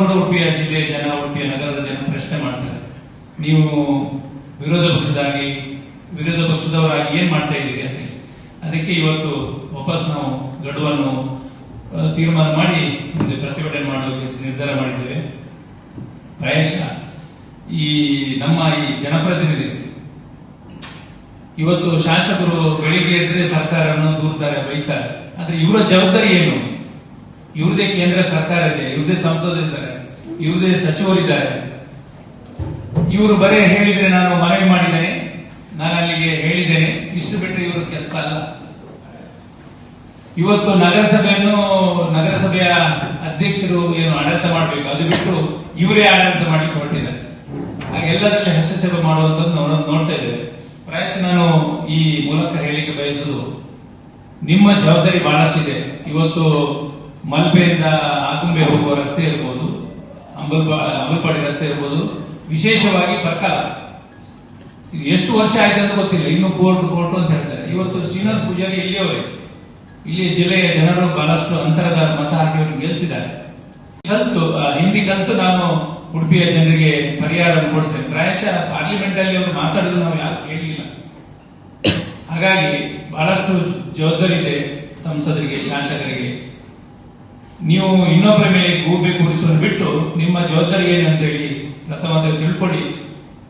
ಉಡುಪಿಯ ಜಿಲ್ಲೆಯ ಜನ, ಉಡುಪಿಯ ನಗರದ ಜನ ಪ್ರಶ್ನೆ ಮಾಡ್ತಾರೆ. ನೀವು ವಿರೋಧ ಪಕ್ಷದಾಗಿ, ವಿರೋಧ ಪಕ್ಷದವರಾಗಿ ಏನ್ ಮಾಡ್ತಾ ಇದ್ದೀರಿ ಅಂತ ಅದಕ್ಕೆ ಇವತ್ತು ವಾಪಸ್ ನಾವು ಗಡುವನ್ನು ತೀರ್ಮಾನ ಮಾಡಿ ಮುಂದೆ ಪ್ರತಿಭಟನೆ ಮಾಡೋಕೆ ನಿರ್ಧಾರ ಮಾಡಿದ್ದೇವೆ. ಪ್ರಾಯಶಃ ಈ ನಮ್ಮ ಈ ಜನಪ್ರತಿನಿಧಿ ಇವತ್ತು ಶಾಸಕರು ಬೆಳಿಗ್ಗೆ ಎದ್ರೆ ಸರ್ಕಾರವನ್ನು ದೂರ್ತಾರೆ, ಬೈತಾರೆ. ಆದ್ರೆ ಇವರ ಜವಾಬ್ದಾರಿ ಏನು? ಇವ್ರದೇ ಕೇಂದ್ರ ಸರ್ಕಾರ ಇದೆ, ಇವ್ರದೇ ಸಂಸದರಿದ್ದಾರೆ ಇವ್ರದೇ ಸಚಿವರಿದ್ದಾರೆ. ಇವರು ಬರೇ ಹೇಳಿದ್ರೆ ನಾನು ಮನವಿ ಮಾಡಿದ್ದೇನೆ, ನಾನು ಅಲ್ಲಿಗೆ ಹೇಳಿದ್ದೇನೆ. ಇಷ್ಟು ಬಿಟ್ಟರೆ ಇವರು ಕೆಲಸ ಅಲ್ಲ. ಇವತ್ತು ನಗರಸಭೆಯನ್ನು ನಗರಸಭೆಯ ಅಧ್ಯಕ್ಷರು ಏನು ಆಡಳಿತ ಮಾಡಬೇಕು, ಅದು ಬಿಟ್ಟು ಇವರೇ ಆಡಳಿತ ಮಾಡಿ ಹೊರಟಿದ್ದಾರೆ. ಹಾಗೆ ಎಲ್ಲದರಲ್ಲಿ ಹಸ್ತಕ್ಷೇಪ ಮಾಡುವಂತದ್ದು ನೋಡ್ತಾ ಇದ್ದೇವೆ. ಪ್ರಾಯಶಃ ನಾನು ಈ ಮೂಲಕ ಹೇಳಿಕೆ ಬಯಸುದು ನಿಮ್ಮ ಜವಾಬ್ದಾರಿ ಬಹಳಷ್ಟಿದೆ. ಇವತ್ತು ಮಲ್ಪೆಯಿಂದ ಆಗುಂಬೆ ಹೋಗುವ ರಸ್ತೆ ಇರ್ಬೋದು ಅಂಬಲ್ಪ ಅಂಬಲ್ಪಾಡಿ ರಸ್ತೆ ಇರ್ಬೋದು, ವಿಶೇಷವಾಗಿ ಪರ್ಕಲ ಎಷ್ಟು ವರ್ಷ ಆಯ್ತು ಅಂತ ಗೊತ್ತಿಲ್ಲ, ಇನ್ನು ಕೋರ್ಟ್ ಕೋರ್ಟ್ ಅಂತ ಹೇಳ್ತಾರೆ. ಇವತ್ತು ಶ್ರೀನಿವಾಸ್ ಪೂಜಾರಿ ಇಲ್ಲಿಯವರೇ. ಇಲ್ಲಿ ಜಿಲ್ಲೆಯ ಜನರು ಬಹಳಷ್ಟು ಅಂತರದ ಮತ ಹಾಕಿ ಅವರು ಗೆಲ್ಲಿಸಿದ್ದಾರೆ ಕಲ್ತು ಹಿಂದಿಗಂತೂ ನಾನು ಉಡುಪಿಯ ಜನರಿಗೆ ಪರಿಹಾರ ಕೊಡ್ತೇನೆ. ಪ್ರಾಯಶಃ ಪಾರ್ಲಿಮೆಂಟ್ ಅಲ್ಲಿ ಅವರು ಮಾತಾಡೋದು ನಾವು ಯಾರು ಕೇಳಲಿಲ್ಲ ಹಾಗಾಗಿ ಬಹಳಷ್ಟು ಜವಾಬ್ದಾರಿ ಇದೆ ಸಂಸದರಿಗೆ, ಶಾಸಕರಿಗೆ. ನೀವು ಇನ್ನೊಬ್ಬರ ಮೇಲೆ ಗೂಬೆ ಕೂರಿಸೋದು ಬಿಟ್ಟು ನಿಮ್ಮ ಜವಾಬ್ದಾರಿ ಏನು ಅಂತ ಹೇಳಿ ಪ್ರಥಮ ತಿಳ್ಕೊಳ್ಳಿ.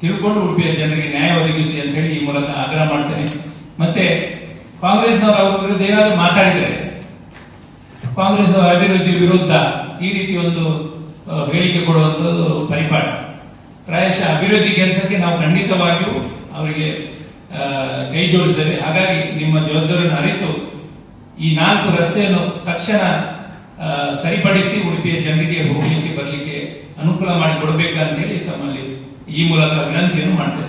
ತಿಳ್ಕೊಂಡು ಉಡುಪಿಯ ಜನರಿಗೆ ನ್ಯಾಯ ಒದಗಿಸಿ ಅಂತ ಹೇಳಿ ಈ ಮೂಲಕ ಆಗ್ರಹ ಮಾಡ್ತೇನೆ. ಮತ್ತೆ ಕಾಂಗ್ರೆಸ್ನವರು ಅವರ ವಿರುದ್ಧ ಏನಾದರೂ ಮಾತಾಡಿದರೆ ಕಾಂಗ್ರೆಸ್ ಅಭಿವೃದ್ಧಿ ವಿರುದ್ಧ ಈ ರೀತಿ ಒಂದು ಹೇಳಿಕೆ ಕೊಡುವಂತದ್ದು ಪರಿಪಾಠ. ಪ್ರಾಯಶಃ ಅಭಿವೃದ್ಧಿ ಕೆಲಸಕ್ಕೆ ನಾವು ಖಂಡಿತವಾಗಿಯೂ ಅವರಿಗೆ ಕೈ ಜೋಡಿಸ್ತೇವೆ. ಹಾಗಾಗಿ ನಿಮ್ಮ ಜವಾಬ್ದಾರಿಯನ್ನು ಅರಿತು ಈ ನಾಲ್ಕು ರಸ್ತೆಯನ್ನು ತಕ್ಷಣ ಸರಿಪಡಿಸಿ ಉಡುಪಿಯ ಜನರಿಗೆ ಹೋಗಲಿಕ್ಕೆ ಬರಲಿಕ್ಕೆ ಅನುಕೂಲ ಮಾಡಿ ಕೊಡಬೇಕಂತ ಹೇಳಿ ತಮ್ಮಲ್ಲಿ ಈ ಮೂಲಕ ವಿನಂತಿಯನ್ನು ಮಾಡ್ತೇನೆ.